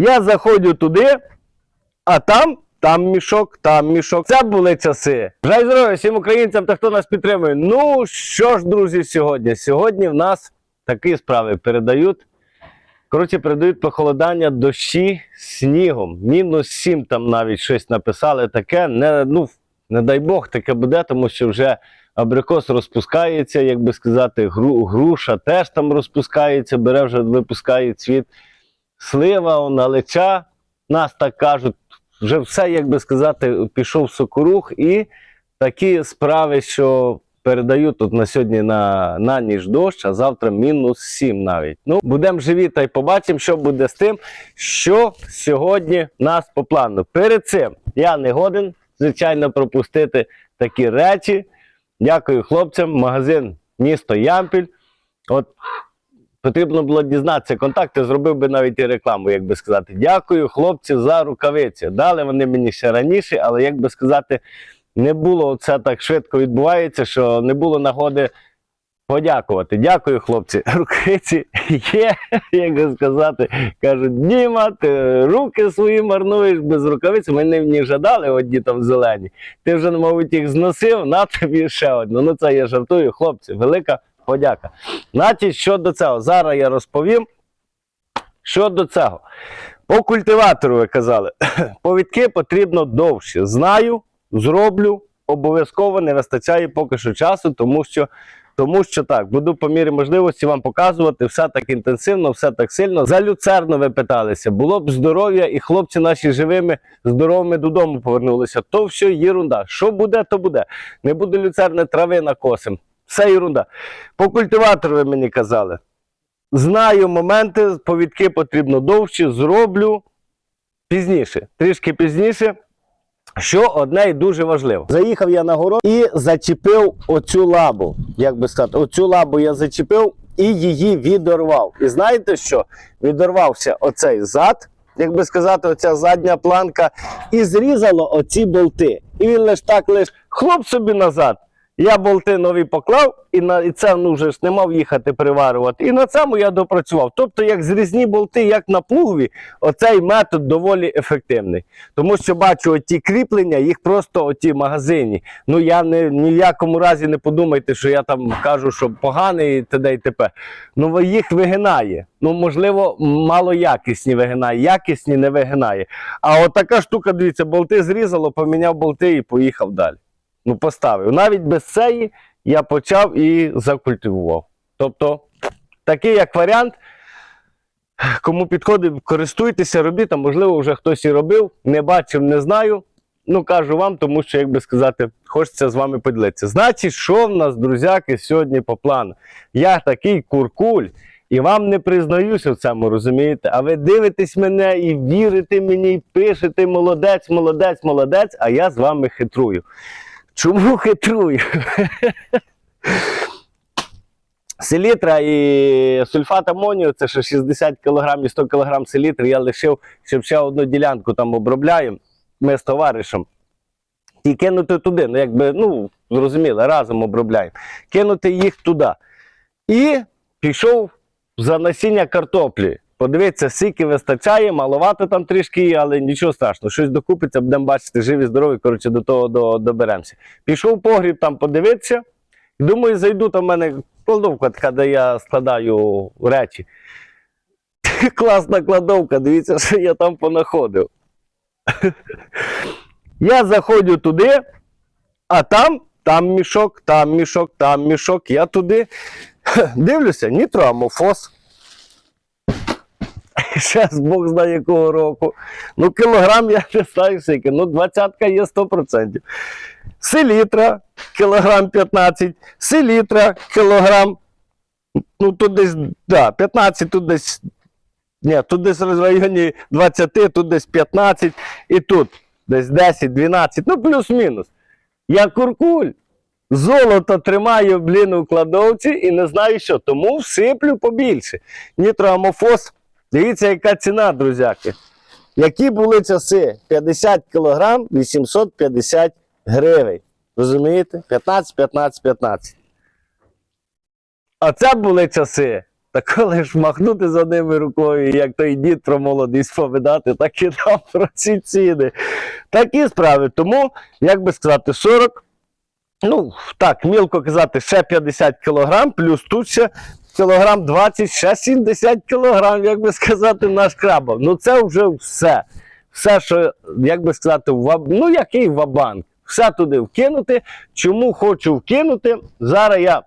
Я заходжу туди, а там. Там мішок, там мішок. Це були часи. Бажаю здоров'я всім українцям та хто нас підтримує. Ну що ж, друзі, сьогодні? Сьогодні в нас такі справи передають. Коротше, передають похолодання дощі снігом. Мінус 7 там навіть щось написали таке. Не, ну, не дай Бог, таке буде, тому що вже абрикос розпускається, як би сказати, гру, груша теж там розпускається, бере вже випускає цвіт. Слива, он, нас так кажуть, вже все, як би сказати, пішов сокорух, і такі справи, що передають тут на сьогодні на, на ніч дощ, а завтра мінус 7 навіть. Ну, будемо живі та й побачимо, що буде з тим, що сьогодні нас по плану. Перед цим я не годен, звичайно, пропустити такі речі. Дякую хлопцям. Магазин місто Ямпіль. От потрібно було дізнатися контакти, зробив би навіть і рекламу, як би сказати. Дякую, хлопці, за рукавиці. Дали вони мені ще раніше, але як би сказати, не було це так швидко відбувається, що не було нагоди подякувати. Дякую, хлопці. Рукавиці є, як би сказати. Кажуть, Діма, ти руки свої марнуєш без рукавиць. Мене в них жадали, одні там зелені. Ти вже, мабуть, їх зносив, на тобі ще одну. Ну це я жартую, хлопці. Велика подяка. Значить, щодо цього, зараз я розповім. Щодо цього, по культиватору ви казали, повідки потрібно довше. Знаю, зроблю, обов'язково не вистачає поки що часу, тому що, тому що так, буду по мірі можливості вам показувати все так інтенсивно, все так сильно. За люцерну ви питалися, було б здоров'я, і хлопці наші живими, здоровими додому повернулися. То все єрунда. Що буде, то буде. Не буде люцерни трави накосим. Все єрунда. По культиватору ви мені казали. Знаю моменти, повідки потрібно довше, зроблю пізніше, трішки пізніше. Що одне і дуже важливо. Заїхав я на город і зачепив оцю лабу. Як би сказати, оцю лабу я зачепив і її відорвав. І знаєте що? Відорвався оцей зад, як би сказати, оця задня планка, і зрізало оці болти. І він лиш так лиш хлоп собі назад. Я болти нові поклав, і на і це ну вже ж не мав їхати приварювати. І на цьому я допрацював. Тобто, як зрізні болти, як на плугові, оцей метод доволі ефективний. Тому що бачу оті кріплення, їх просто оті магазині. Ну я не ні в якому разі не подумайте, що я там кажу, що поганий і т.д. і т.п. Ну їх вигинає. Ну, можливо, малоякісні вигинає, якісні не вигинає. А от така штука, дивіться, болти зрізало, поміняв болти і поїхав далі. Ну, поставив. Навіть без цієї я почав і закультивував. Тобто, такий як варіант. Кому підходить, користуйтеся, робіть, а можливо, вже хтось і робив, не бачив, не знаю. Ну, кажу вам, тому що, як би сказати, хочеться з вами поділитися. Значить, що в нас, друзяки, сьогодні по плану? Я такий куркуль, і вам не признаюся в цьому, розумієте? А ви дивитесь мене і вірите мені, і пишете молодець, молодець, молодець, а я з вами хитрую. Чому хитрую? Селітра і сульфат амонію це ще 60 кг і 100 кг селітри. Я лишив, щоб ще одну ділянку там обробляємо. Ми з товаришем. І кинути туди, ну якби, ну, зрозуміло, разом обробляємо. Кинути їх туди. І пішов за насіння картоплі. Подивіться, скільки вистачає, маловато там трішки, але нічого страшного. Щось докупиться, будемо бачити, живі, здорові, коротше, до того до, доберемося. Пішов погріб там подивитися. Думаю, зайду, там в мене кладовка така, де я складаю речі. Класна кладовка, дивіться, що я там понаходив. Я заходжу туди, а там, там мішок, там мішок, там мішок. Я туди дивлюся, нітроамофос. Ще з Бог знає якого року. Ну, кілограм я не знаю скільки, ну двадцятка є 100%. Селітра, кілограм 15, селітра, кілограм. Ну, тут десь, да, 15, тут десь. Ні, тут десь в районі 20, тут десь 15, і тут десь 10, 12, ну плюс-мінус. Я куркуль. Золото тримаю, блін, у кладовці і не знаю що. Тому всиплю побільше. Нітроамофос. Дивіться, яка ціна, друзяки. Які були часи? 50 кг 850 гривень. Розумієте? 15, 15, 15. А це були часи Та коли ж махнути за ними рукою, як той дід про молодість повидати, так і там про ці ціни. Такі справи. Тому, як би сказати, 40, ну так, мілко казати, ще 50 кілограм, плюс тут ще кілограм 20, ще 70 кілограм, як би сказати, наш крабов. Ну це вже все. Все, що, як би сказати, в, ну який вабанк. Все туди вкинути. Чому хочу вкинути? Зараз я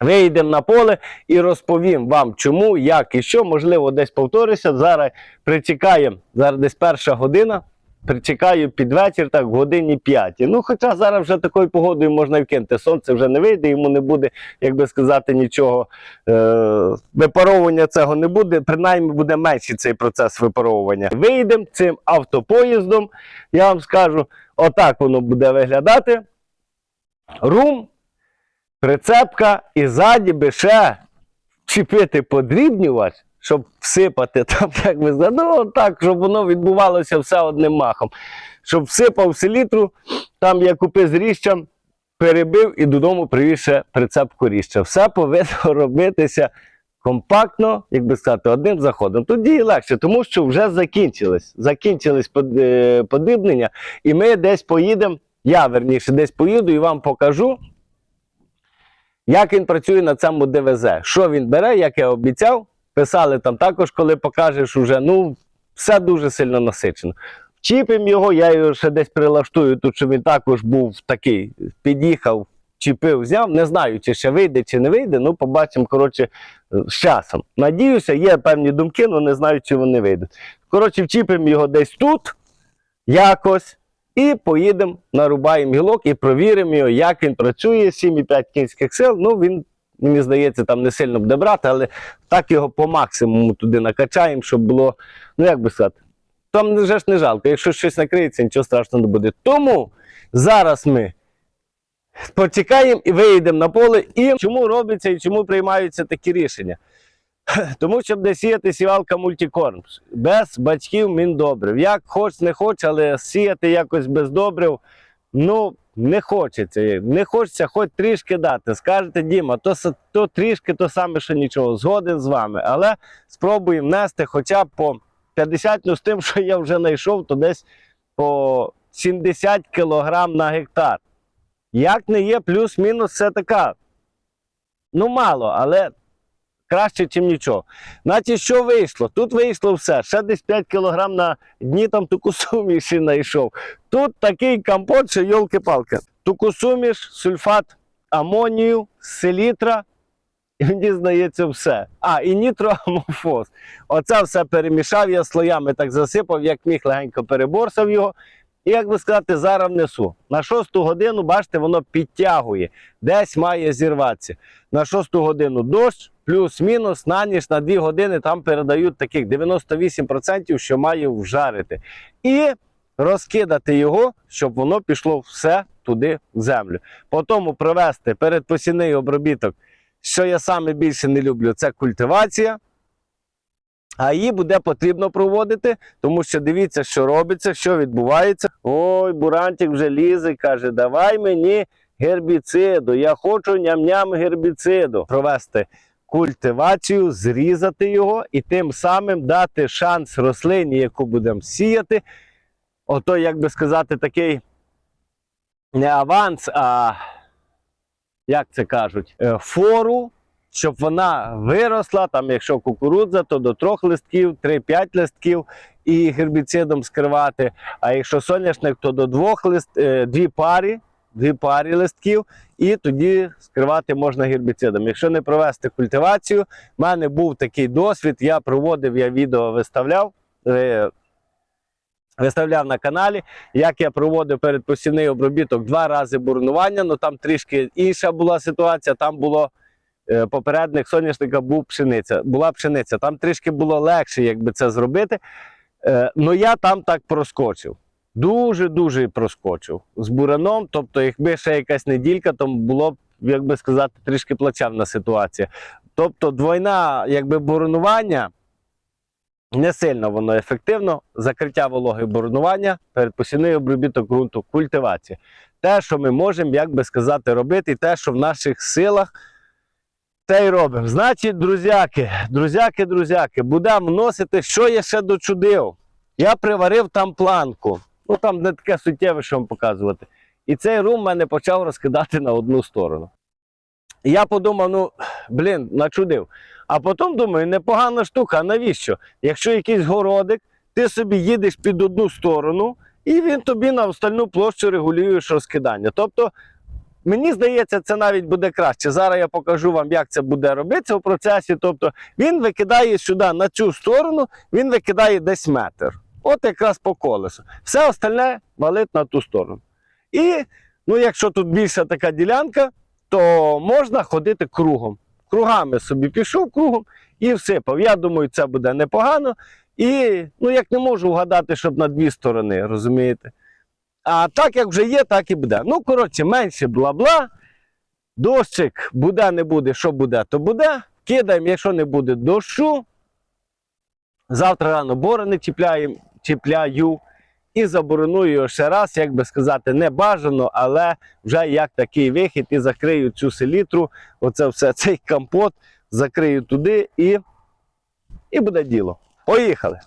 вийдемо на поле і розповім вам, чому, як і що. Можливо, десь повторюся. Зараз причекаємо, зараз десь перша година. Причекаю під вечір, так, годині 5. Ну, хоча зараз вже такою погодою можна і вкинути. Сонце вже не вийде, йому не буде, як би сказати, нічого. Е- випаровування цього не буде, принаймні буде менший цей процес випаровування. Вийдемо цим автопоїздом, я вам скажу, отак воно буде виглядати. Рум, прицепка і ззаді би ще чіпити подрібнювач, щоб всипати там, як ви знаєте, ну так, щоб воно відбувалося все одним махом. Щоб всипав селітру, там я купив з ріщем, перебив і додому привіз ще прицепку ріща. Все повинно робитися компактно, як би сказати, одним заходом. Тоді легше, тому що вже закінчились. Закінчились е, і ми десь поїдемо. Я верніше десь поїду і вам покажу, як він працює на цьому ДВЗ. Що він бере, як я обіцяв. Писали там також, коли покажеш уже, ну, все дуже сильно насичено. Чіпимо його, я його ще десь прилаштую, тут щоб він також був такий, під'їхав, чіпив, зняв. Не знаю, чи ще вийде, чи не вийде. Ну, побачимо, коротше, з часом. Надіюся, є певні думки, але не знаю, чи вони вийдуть. Коротше, вчіпимо його десь тут, якось, і поїдемо, нарубаємо гілок і провіримо його, як він працює, 7,5 кінських сил. Ну, він, мені здається, там не сильно буде брати, але так його по максимуму туди накачаємо, щоб було, ну як би сказати, там вже ж не жалко. Якщо щось накриється, нічого страшного не буде. Тому зараз ми почекаємо і виїдемо на поле. І чому робиться і чому приймаються такі рішення? Тому що буде сіяти сівалка мультикорм. Без батьків міндобрив. Як хоч, не хоч, але сіяти якось без добрив, ну, не хочеться. Не хочеться хоч трішки дати. Скажете, Діма, то, то трішки, то саме, що нічого. Згоден з вами. Але спробуємо нести хоча б по 50, ну з тим, що я вже знайшов, то десь по 70 кілограм на гектар. Як не є, плюс-мінус це така. Ну, мало, але краще, ніж нічого. Значить, що вийшло? Тут вийшло все. Ще десь 5 кілограм на дні там тукусуміші знайшов. Тут такий компот, що йолки-палки. Тукусуміш, сульфат амонію, селітра. І мені здається, все. А, і нітроамофос. Оце все перемішав, я слоями так засипав, як міг легенько переборсав його. І як би сказати, зараз внесу. На шосту годину, бачите, воно підтягує. Десь має зірватися. На шосту годину дощ, плюс-мінус, на ніч на 2 години там передають таких 98%, що має вжарити. І розкидати його, щоб воно пішло все туди в землю. Потім провести передпосівний обробіток. Що я саме більше не люблю, це культивація. А її буде потрібно проводити, тому що дивіться, що робиться, що відбувається. Ой, Бурантик вже лізе, каже, давай мені гербіциду. Я хочу ням-ням гербіциду. Провести культивацію, зрізати його і тим самим дати шанс рослині, яку будемо сіяти. Ото, як би сказати, такий не аванс, а як це кажуть, е, фору щоб вона виросла, там, якщо кукурудза, то до трьох листків, 3-5 листків і гербіцидом скривати. А якщо соняшник, то до двох лист, е, дві пари, дві пари листків, і тоді скривати можна гербіцидом. Якщо не провести культивацію, в мене був такий досвід, я проводив, я відео виставляв. е, Виставляв на каналі, як я проводив передпосівний обробіток два рази бурнування, ну там трішки інша була ситуація. Там було попередник соняшника був пшениця. Була пшениця. Там трішки було легше, якби це зробити. Е, ну я там так проскочив. Дуже-дуже проскочив з бураном. Тобто, якби ще якась неділька, то було б, як би сказати, трішки плачевна ситуація. Тобто, двойна, якби буронування. Не сильно воно ефективно. Закриття вологи боронування, передпосівний обробіток ґрунту, культивація. Те, що ми можемо, як би сказати, робити, і те, що в наших силах, Це й робимо. Значить, друзяки, друзяки, друзяки, будемо вносити, що я ще дочудив. Я приварив там планку. Ну там не таке суттєве, що вам показувати. І цей рум мене почав розкидати на одну сторону. І я подумав, ну, блін, начудив. А потім думаю, непогана штука, навіщо? Якщо якийсь городик, ти собі їдеш під одну сторону, і він тобі на остальну площу регулюєш розкидання. Тобто, мені здається, це навіть буде краще. Зараз я покажу вам, як це буде робитися у процесі. Тобто, він викидає сюди на цю сторону, він викидає десь метр. От якраз по колесу. Все остальне валить на ту сторону. І ну, якщо тут більша така ділянка, то можна ходити кругом. Кругами собі пішов кругом і всипав. Я думаю, це буде непогано. І ну, як не можу вгадати, щоб на дві сторони, розумієте? А так як вже є, так і буде. Ну, коротше, менше бла-бла. Дощик буде, не буде, що буде, то буде. Кидаємо, якщо не буде дощу. Завтра рано борони чіпляємо, чіпляю і забороную ще раз, як би сказати, не бажано, але вже як такий вихід, і закрию цю селітру, оце все, цей компот, закрию туди і, і буде діло. Поїхали!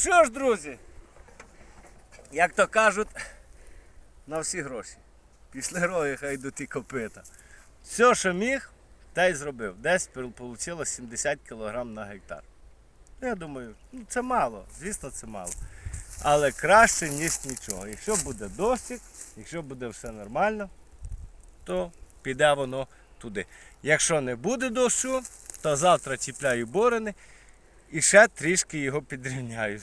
Що ж, друзі, як то кажуть, на всі гроші. Після рої хай йдуть і копита. Все, що міг, те й зробив. Десь вийшло 70 кг на гектар. Я думаю, ну це мало, звісно, це мало. Але краще, ніж нічого. Якщо буде дощик, якщо буде все нормально, то піде воно туди. Якщо не буде дощу, то завтра чіпляю борини і ще трішки його підрівняю.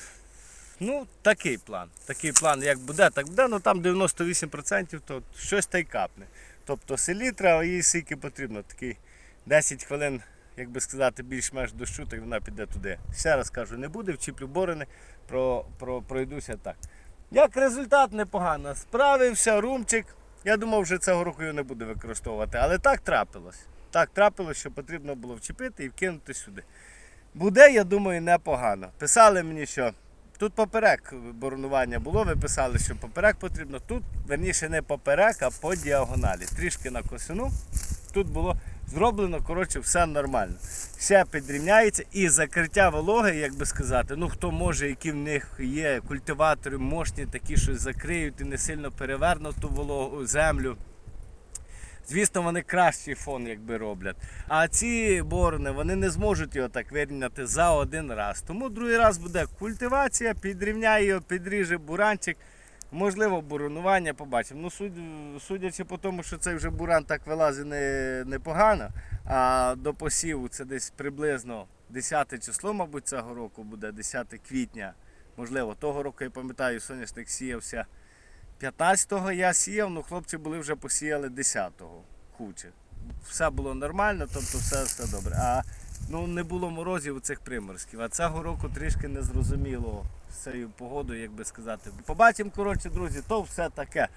Ну, такий план. Такий план, як буде, так буде, ну там 98% то щось та й капне. Тобто селітра, їй скільки потрібно, такий 10 хвилин, як би сказати, більш-менш дощу, так вона піде туди. Ще раз кажу, не буде, вчіплю борини, про, про, пройдуся так. Як результат непогано. Справився румчик. Я думав, вже цього року його не буду використовувати, але так трапилось. Так трапилось, що потрібно було вчепити і вкинути сюди. Буде, я думаю, непогано. Писали мені, що тут поперек боронування було, ви писали, що поперек потрібно. Тут, верніше, не поперек, а по діагоналі. Трішки на косину. Тут було зроблено, коротше, все нормально. Все підрівняється і закриття вологи, як би сказати, ну хто може, які в них є культиватори мощні, такі, що закриють і не сильно перевернуть ту вологу землю. Звісно, вони кращий фон якби роблять. А ці борони вони не зможуть його так вирівняти за один раз. Тому другий раз буде культивація, підрівняє його, підріже буранчик. Можливо, буронування побачимо. Ну, суд, судячи по тому, що цей вже буран так вилазить не, непогано, а до посіву це десь приблизно 10 число, мабуть, цього року буде, 10 квітня. Можливо, того року я пам'ятаю, соняшник сіявся 15-го я сіяв, ну хлопці були вже посіяли 10-го куче. Все було нормально, тобто все, все добре. А ну, не було морозів у цих приморськів. А цього року трішки незрозуміло з цією погодою, як би сказати. Побачимо, коротше, друзі, то все таке.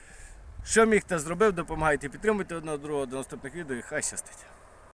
Що міг, те зробив, допомагайте, підтримуйте одного другого до наступних відео і хай щастить.